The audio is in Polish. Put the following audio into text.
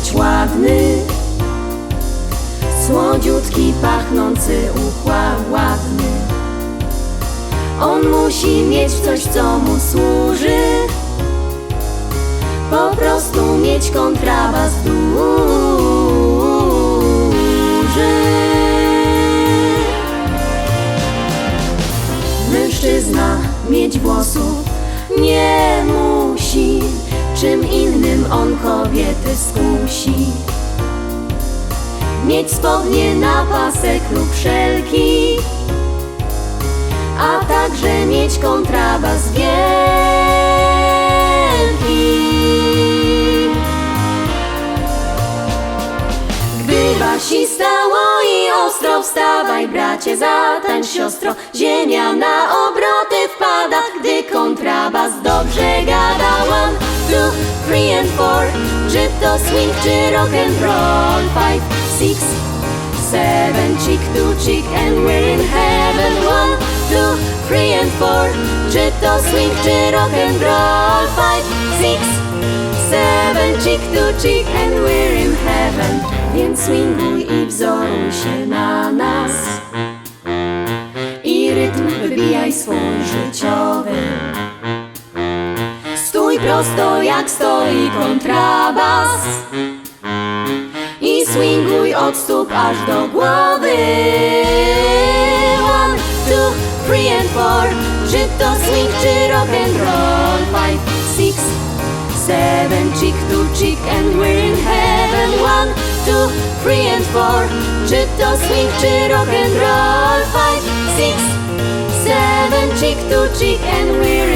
być ładny. Słodziutki, pachnący, uchła ładny. On musi mieć coś, co mu służy. Po prostu mieć kontrabas duży Mężczyzna mieć włosów nie musi, czym innym on kobiety skusi. Mieć spodnie na pasek lub szelki, a także mieć kontrabas wielki. Gdy wasi stało i ostro wstawaj bracie, zatańcz siostro Ziemia na obroty wpada, gdy kontrabas dobrze and four. Czy to swing, czy rock and roll? Five, six, seven Chick to chick and we're in heaven. One, two, three and four. Czy to swing, czy rock and roll? Five, six, Seven chick to chick and we're in heaven. Więc swinguj i wzoruj się na nas. I rytm wybijaj swój życiowy prosto jak stoi kontrabas. I swinguj od stóp aż do głowy. One, two, three and four. Czy to swing, czy rock and roll? Five, six, seven. Chick to chick and we're in heaven. One, two, three and four. Czy to swing, czy rock and roll? Five, six, seven. Chick to chick and we're